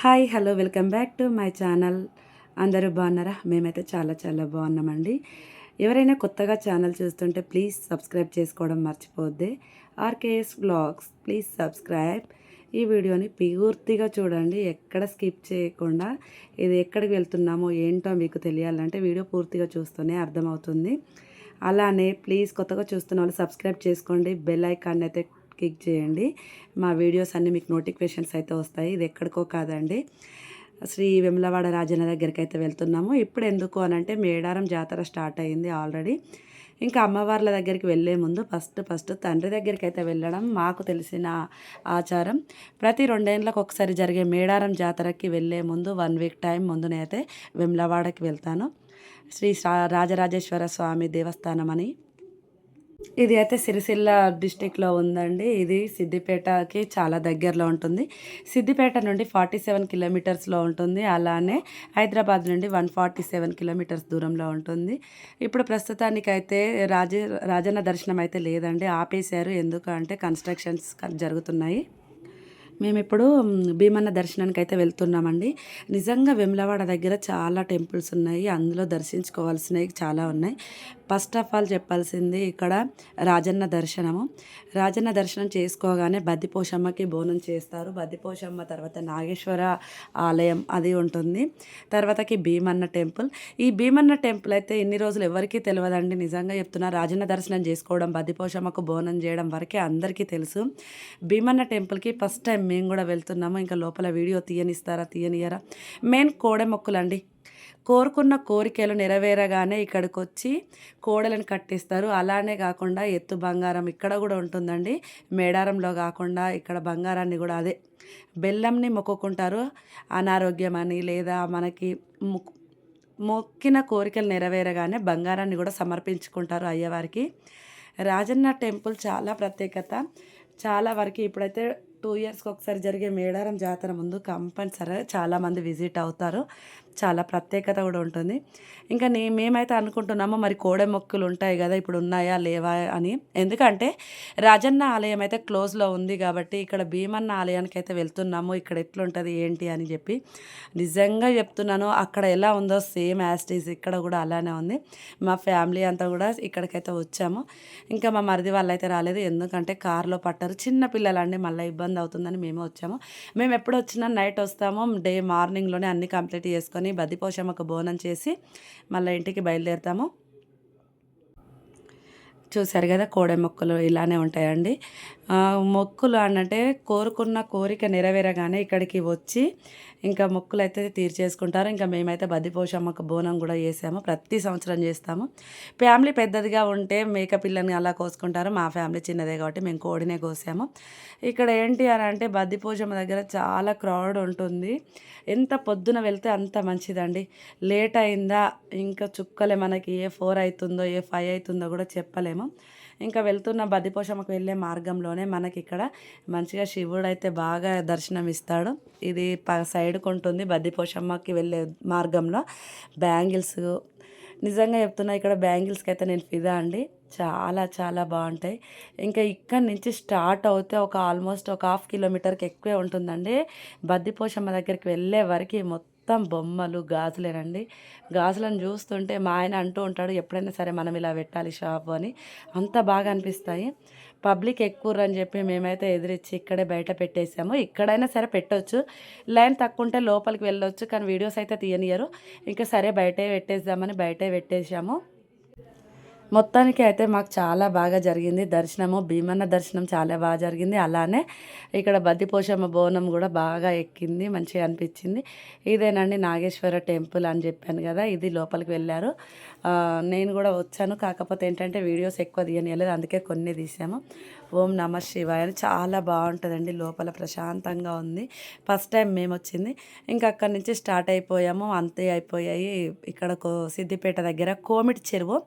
Hi hello welcome back to my channel. అందరూ బాగున్నారా? మేమైతే చాలా చాలా బాగున్నామండి. ఎవరైనా కొత్తగా ఛానల్ చూస్తుంటే ప్లీజ్ సబ్స్క్రైబ్ చేసుకోవడం మర్చిపోద్ది. RKS blogs please subscribe. ఈ వీడియోని పూర్తిగా చూడండి ఎక్కడ స్కిప్ చేయకుండా ఇది ఎక్కడికి వెళ్తున్నామో ఏంటో మీకు తెలియాలంటే వీడియో పూర్తిగా చూస్తూనే అర్థమవుతుంది. అలానే ప్లీజ్ కొత్తగా చూస్తున్న వాళ్ళు సబ్స్క్రైబ్ చేసుకోండి. బెల్ ఐకాన్ అయితే క్లిక్ చేయండి. మా వీడియోస్ అన్నీ మీకు నోటిఫికేషన్స్ అయితే వస్తాయి. ఇది ఎక్కడికో కాదండి. శ్రీ వెమ్లవాడ రాజన్న దగ్గరికి అయితే వెళ్తున్నాము. ఇప్పుడు ఎందుకు అని అంటే మేడారం జాతర స్టార్ట్ అయింది ఆల్రెడీ. ఇంకా అమ్మవార్ల దగ్గరికి వెళ్ళే ముందు ఫస్ట్ ఫస్ట్ తండ్రి దగ్గరికి అయితే వెళ్ళడం మాకు తెలిసిన ఆచారం. ప్రతి రెండేళ్ళకి ఒకసారి జరిగే మేడారం జాతరకి వెళ్ళే ముందు వన్ వీక్ టైం ముందునైతే వెమ్లవాడకి వెళ్తాను. శ్రీ రాజరాజేశ్వర స్వామి దేవస్థానం అని. ఇది అయితే సిరిసిల్ల డిస్టిక్లో ఉందండి. ఇది సిద్దిపేటకి చాలా దగ్గరలో ఉంటుంది. సిద్దిపేట నుండి ఫార్టీ సెవెన్ కిలోమీటర్స్లో ఉంటుంది. అలానే హైదరాబాద్ నుండి వన్ ఫార్టీ సెవెన్ కిలోమీటర్స్ దూరంలో ఉంటుంది. ఇప్పుడు ప్రస్తుతానికైతే రాజ రాజన్న దర్శనం అయితే లేదండి. ఆపేశారు. ఎందుకంటే కన్స్ట్రక్షన్స్ జరుగుతున్నాయి. మేము ఇప్పుడు భీమన్న దర్శనానికి అయితే వెళ్తున్నామండి. నిజంగా వెమ్లవాడ దగ్గర చాలా టెంపుల్స్ ఉన్నాయి. అందులో దర్శించుకోవాల్సినవి చాలా ఉన్నాయి. ఫస్ట్ ఆఫ్ ఆల్ చెప్పాల్సింది ఇక్కడ రాజన్న దర్శనము. రాజన్న దర్శనం చేసుకోగానే బద్దిపోషమ్మకి బోనం చేస్తారు. బద్దిపోషమ్మ తర్వాత నాగేశ్వర ఆలయం అది ఉంటుంది. తర్వాతకి భీమన్న టెంపుల్. ఈ భీమన్న టెంపుల్ అయితే ఇన్ని రోజులు ఎవరికీ తెలియదండి. నిజంగా చెప్తున్నా రాజన్న దర్శనం చేసుకోవడం బద్దిపోషమ్మకు బోనం చేయడం వరకే అందరికీ తెలుసు. భీమన్న టెంపుల్కి ఫస్ట్ టైం మేము కూడా వెళ్తున్నాము. ఇంకా లోపల వీడియో తీయనిస్తారా తీయనియరా? మెయిన్ కోడె మొక్కులండి. కోరుకున్న కోరికలు నెరవేరగానే ఇక్కడికి వచ్చి కోడలను కట్టిస్తారు. అలానే కాకుండా ఎత్తు బంగారం ఇక్కడ కూడా ఉంటుందండి. మేడారంలో కాకుండా ఇక్కడ బంగారాన్ని కూడా అదే బెల్లంని మొక్కుకుంటారు. అనారోగ్యం అని లేదా మనకి మొక్కిన కోరికలు నెరవేరగానే బంగారాన్ని కూడా సమర్పించుకుంటారు అయ్యవారికి. రాజన్న టెంపుల్ చాలా ప్రత్యేకత. చాలా వరకు ఇప్పుడైతే టూ ఇయర్స్కి ఒకసారి జరిగే మేడారం జాతర ముందు కంపల్సరీ చాలామంది విజిట్ అవుతారు. చాలా ప్రత్యేకత కూడా ఉంటుంది. ఇంకా నే మేమైతే అనుకుంటున్నాము మరి కోడె మొక్కులు ఉంటాయి కదా ఇప్పుడు ఉన్నాయా లేవా అని. ఎందుకంటే రాజన్న ఆలయం అయితే క్లోజ్లో ఉంది కాబట్టి ఇక్కడ భీమన్న ఆలయానికి అయితే వెళ్తున్నాము ఇక్కడ ఎట్లుంటుంది ఏంటి అని చెప్పి. నిజంగా చెప్తున్నాను అక్కడ ఎలా ఉందో సేమ్ యాస్టీస్ ఇక్కడ కూడా అలానే ఉంది. మా ఫ్యామిలీ అంతా కూడా ఇక్కడికైతే వచ్చాము. ఇంకా మా మరిది వాళ్ళు అయితే రాలేదు ఎందుకంటే కారులో పట్టారు చిన్న పిల్లలండి మళ్ళీ ఇబ్బంది అవుతుందని మేము వచ్చాము. మేము ఎప్పుడు వచ్చినా నైట్ వస్తాము డే మార్నింగ్లోనే అన్ని కంప్లీట్ చేసుకొని చేసుకొని బద్దిపోషమ్మకు బోనం చేసి మళ్ళీ ఇంటికి బయలుదేరుతాము. చూసారు కదా కోడె మొక్కలు ఇలానే ఉంటాయండి. మొక్కులు అనంటే కోరుకున్న కోరిక నెరవేరగానే ఇక్కడికి వచ్చి ఇంకా మొక్కులు అయితే తీర్చేసుకుంటారు. ఇంకా మేమైతే బద్దిపోషమ్మకు బోనం కూడా చేసాము ప్రతి సంవత్సరం చేస్తాము. ఫ్యామిలీ పెద్దదిగా ఉంటే మేక పిల్లని అలా కోసుకుంటారు. మా ఫ్యామిలీ చిన్నదే కాబట్టి మేము కోడినే కోసాము. ఇక్కడ ఏంటి అని అంటే బద్దిపోషమ్మ దగ్గర చాలా క్రౌడ్ ఉంటుంది. ఎంత పొద్దున వెళ్తే అంత మంచిదండి. లేట్ అయిందా ఇంకా చుక్కలే మనకి ఏ ఫోర్ అవుతుందో ఏ ఫైవ్ అవుతుందో కూడా చెప్పలేము. ఇంకా వెళ్తున్న బద్దిపోషమ్మకు వెళ్ళే మార్గంలోనే మనకి ఇక్కడ మంచిగా శివుడు అయితే బాగా దర్శనం ఇస్తాడు ఇది ప సైడ్కి ఉంటుంది బద్దిపోషమ్మకి వెళ్ళే మార్గంలో. బ్యాంగిల్స్ నిజంగా చెప్తున్నా ఇక్కడ బ్యాంగిల్స్కి అయితే నేను ఫిదా అండి. చాలా చాలా బాగుంటాయి. ఇంకా ఇక్కడ నుంచి స్టార్ట్ అవుతే ఒక ఆల్మోస్ట్ ఒక హాఫ్ కిలోమీటర్కి ఎక్కువే ఉంటుందండి. బద్దిపోషమ్మ దగ్గరికి వెళ్ళే వరకు మొత్తం మొత్తం బొమ్మలు గాజులేనండి. గాజులను చూస్తుంటే మా ఆయన అంటూ ఉంటాడు ఎప్పుడైనా సరే మనం ఇలా పెట్టాలి షాపు అని. అంత బాగా అనిపిస్తాయి. పబ్లిక్ ఎక్కువ అని చెప్పి మేమైతే ఎదిరించి ఇక్కడే బయట పెట్టేసాము. ఇక్కడైనా సరే పెట్టవచ్చు లైన్ తక్కువ ఉంటే లోపలికి వెళ్ళొచ్చు కానీ వీడియోస్ అయితే తీయనియరు ఇంకా సరే బయటే పెట్టేద్దామని బయటే పెట్టేసాము మొత్తానికి అయితే మాకు చాలా బాగా జరిగింది. దర్శనము భీమన్న దర్శనం చాలా బాగా జరిగింది. అలానే ఇక్కడ బద్దిపోషమ్మ బోనం కూడా బాగా ఎక్కింది మంచిగా అనిపించింది. ఇదేనండి నాగేశ్వర టెంపుల్ అని చెప్పాను కదా ఇది లోపలికి వెళ్ళారు. నేను కూడా వచ్చాను. కాకపోతే ఏంటంటే వీడియోస్ ఎక్కువ తీయనియలేదు అందుకే కొన్ని తీసాము. ఓం నమ శివాయ అని చాలా బాగుంటుందండి లోపల ప్రశాంతంగా ఉంది. ఫస్ట్ టైం మేము వచ్చింది. ఇంకా అక్కడి నుంచి స్టార్ట్ అయిపోయాము. అంతే అయిపోయాయి. ఇక్కడ సిద్దిపేట దగ్గర కోమిటి చెరువు.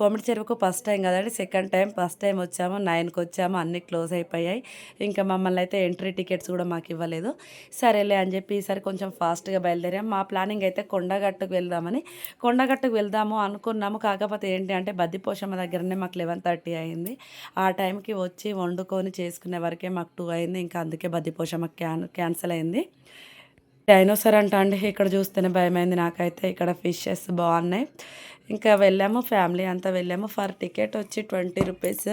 కోమిడి చెరువుకు ఫస్ట్ టైం కదండి. సెకండ్ టైం ఫస్ట్ టైం వచ్చాము నైన్కి వచ్చాము అన్నీ క్లోజ్ అయిపోయాయి. ఇంకా మమ్మల్ని అయితే ఎంట్రీ టికెట్స్ కూడా మాకు ఇవ్వలేదు. సరేలే అని చెప్పి ఈసారి కొంచెం ఫాస్ట్గా బయలుదేరాం. మా ప్లానింగ్ అయితే కొండగట్టుకు వెళ్దామని కొండగట్టుకు వెళ్దాము అనుకున్నాము. కాకపోతే ఏంటి అంటే బద్దిపోషమ్మ దగ్గరనే మాకు లెవెన్ థర్టీ అయింది. ఆ టైంకి వచ్చి వండుకొని చేసుకునే వరకే మాకు టూ అయింది. ఇంకా అందుకే బద్దిపోషమ్మ క్యాన్ క్యాన్సిల్ అయింది. డైనోసార్ అంట అండి ఇక్కడ చూస్తేనే భయమైంది నాకైతే. ఇక్కడ ఫిషెస్ బాగున్నాయి. ఇంకా వెళ్ళాము ఫ్యామిలీ అంతా వెళ్ళాము. ఫర్ టికెట్ వచ్చి ట్వంటీ రూపీస్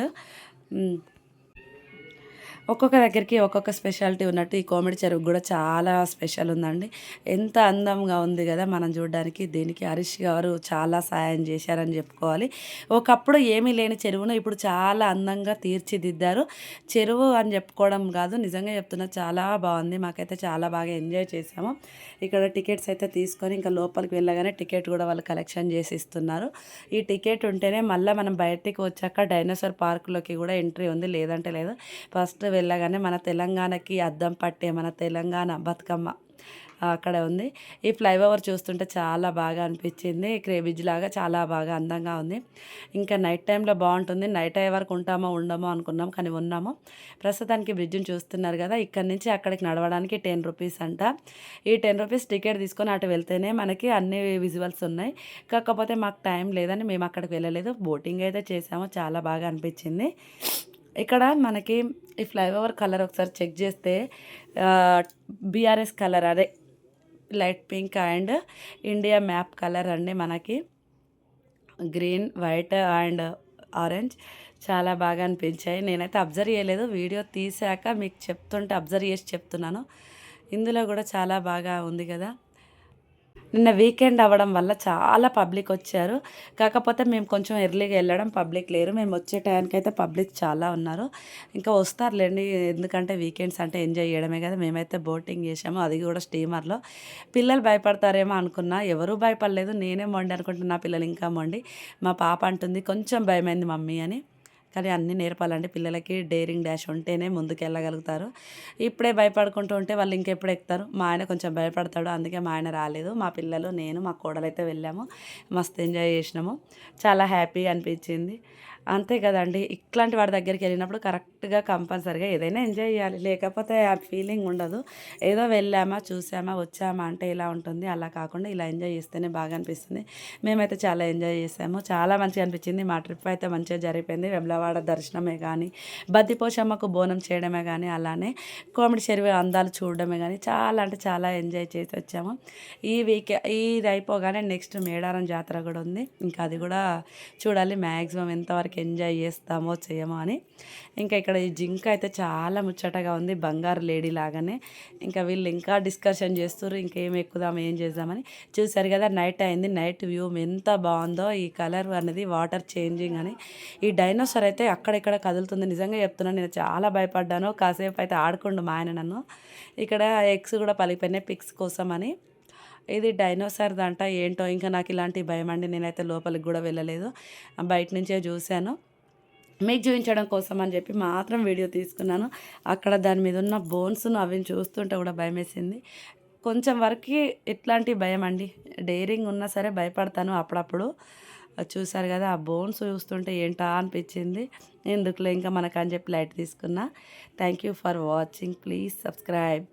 ఒక్కొక్క దగ్గరికి ఒక్కొక్క స్పెషాలిటీ ఉన్నట్టు ఈ కోమిడి చెరువు కూడా చాలా స్పెషల్ ఉందండి. ఎంత అందంగా ఉంది కదా మనం చూడడానికి. దీనికి హరీష్ గారు చాలా సాయం చేశారని చెప్పుకోవాలి. ఒకప్పుడు ఏమీ లేని చెరువును ఇప్పుడు చాలా అందంగా తీర్చిదిద్దారు. చెరువు అని చెప్పుకోవడం కాదు నిజంగా చెప్తున్నా చాలా బాగుంది. మాకైతే చాలా బాగా ఎంజాయ్ చేసాము ఇక్కడ టికెట్స్ అయితే తీసుకొని ఇంకా లోపలికి వెళ్ళగానే టికెట్ కూడా వాళ్ళు కలెక్షన్ చేసి ఇస్తున్నారు. ఈ టికెట్ ఉంటేనే మళ్ళీ మనం బయటికి వచ్చాక డైనోసార్ పార్క్లోకి కూడా ఎంట్రీ ఉంది. లేదంటే లేదు. ఫస్ట్ వెళ్ళగానే మన తెలంగాణకి అద్దం పట్టే మన తెలంగాణ బతుకమ్మ అక్కడ ఉంది. ఈ ఫ్లైఓవర్ చూస్తుంటే చాలా బాగా అనిపించింది. క్రేబిజ్ లాగా చాలా బాగా అందంగా ఉంది. ఇంకా నైట్ టైంలో బాగుంటుంది. నైట్ అయ్యే వరకు ఉంటామో ఉండమో అనుకున్నాం కానీ ఉన్నాము. ప్రస్తుతానికి బ్రిడ్జ్ని చూస్తున్నారు కదా ఇక్కడి నుంచి అక్కడికి నడవడానికి టెన్ రూపీస్ అంట. ఈ టెన్ రూపీస్ టికెట్ తీసుకొని అటు వెళ్తేనే మనకి అన్ని విజువల్స్ ఉన్నాయి. కాకపోతే మాకు టైం లేదని మేము అక్కడికి వెళ్ళలేదు. బోటింగ్ అయితే చేసాము. చాలా బాగా అనిపించింది. ఇక్కడ మనకి ఈ ఫ్లైఓవర్ కలర్ ఒకసారి చెక్ చేస్తే బీఆర్ఎస్ కలర్ అదే light pink and India map colour అండి మనకి. గ్రీన్ వైట్ అండ్ ఆరెంజ్ చాలా బాగా అనిపించాయి. నేనైతే అబ్జర్వ్ చేయలేదు. వీడియో తీసాక మీకు చెప్తుంటే అబ్జర్వ్ చేసి చెప్తున్నాను. ఇందులో కూడా చాలా బాగా ఉంది కదా. నిన్న వీకెండ్ అవ్వడం వల్ల చాలా పబ్లిక్ వచ్చారు. కాకపోతే మేము కొంచెం ఎర్లీగా వెళ్ళడం పబ్లిక్ లేరు. మేము వచ్చే టైంకి అయితే పబ్లిక్ చాలా ఉన్నారు. ఇంకా వస్తారులేండి. ఎందుకంటే వీకెండ్స్ అంటే ఎంజాయ్ చేయడమే కదా. మేమైతే బోటింగ్ చేసాము అది కూడా స్టీమర్లో. పిల్లలు భయపడతారేమో అనుకున్నా. ఎవరూ భయపడలేదు. నేనే మొండి అనుకుంటున్నా. పిల్లలు ఇంకా మొండి మా పాప అంటుంది కొంచెం భయమైంది మమ్మీ అని. కానీ అన్నీ నేర్పాలండి. పిల్లలకి డేరింగ్ డాష్ ఉంటేనే ముందుకు వెళ్ళగలుగుతారు ఇప్పుడే భయపడుకుంటూ ఉంటే వాళ్ళు ఇంకెప్పుడు ఎక్కుతారు. మా ఆయన కొంచెం భయపడతాడు. అందుకే మా ఆయన రాలేదు. మా పిల్లలు నేను మా కోడలైతే వెళ్ళాము. మస్తు ఎంజాయ్ చేసినాము. చాలా హ్యాపీ అనిపించింది. అంతే కదండి. ఇట్లాంటి వాడి దగ్గరికి వెళ్ళినప్పుడు కరెక్ట్గా కంపల్సరిగా ఏదైనా ఎంజాయ్ చేయాలి. లేకపోతే ఆ ఫీలింగ్ ఉండదు. ఏదో వెళ్ళామా చూసామా వచ్చామా అంటే ఇలా ఉంటుంది. అలా కాకుండా ఇలా ఎంజాయ్ చేస్తేనే బాగా అనిపిస్తుంది. మేమైతే చాలా ఎంజాయ్ చేసాము. చాలా మంచిగా అనిపించింది. మా ట్రిప్ అయితే మంచిగా జరిగిపోయింది. వెమ్లవాడ దర్శనమే కానీ బద్దిపోషమ్మకు బోనం చేయడమే కానీ అలానే కోమిడి చెరువు అందాలు చూడడమే కానీ చాలా అంటే చాలా ఎంజాయ్ చేసి వచ్చాము. ఈ వీక్ ఇది అయిపోగానే నెక్స్ట్ మేడారం జాతర కూడా ఉంది. ఇంకా అది కూడా చూడాలి. మ్యాక్సిమం ఎంతవరకు ఎంజాయ్ చేస్తామో చేయమో అని. ఇంకా ఇక్కడ ఈ జింక అయితే చాలా ముచ్చటగా ఉంది బంగారు లేడీ లాగానే. ఇంకా వీళ్ళు ఇంకా డిస్కషన్ చేస్తారు ఇంకేం ఎక్కుదాం ఏం చేద్దామని. చూసారు కదా నైట్ అయింది నైట్ వ్యూ ఎంత బాగుందో ఈ కలర్ అనేది వాటర్ చేంజింగ్ అని. ఈ డైనోసార్ అయితే అక్కడిక్కడ కదులుతుంది నిజంగా చెప్తున్నాను నేను చాలా భయపడ్డాను. కాసేపు అయితే ఆడుకుండు మా ఆయన నన్ను. ఇక్కడ ఎగ్స్ కూడా పలికిపోయినాయి పిక్స్ కోసం అని ఇది డైనోసార్ దంట ఏంటో ఇంకా నాకు ఇలాంటి భయం అండి. నేనైతే లోపలికి కూడా వెళ్ళలేదు. బయట నుంచే చూశాను. మీకు చూపించడం కోసం అని చెప్పి మాత్రం వీడియో తీసుకున్నాను. అక్కడ దాని మీద ఉన్న బోన్స్ను అవి చూస్తుంటే కూడా భయం వేసింది కొంచెం వరకు ఎట్లాంటి భయం అండి? డేరింగ్ ఉన్నా సరే భయపడతాను అప్పుడప్పుడు. చూసారు కదా ఆ బోన్స్ చూస్తుంటే ఏంటా అనిపించింది. ఎందుకులే ఇంకా మనకు అని చెప్పి లైట్ తీసుకున్నా. Thank you for watching please subscribe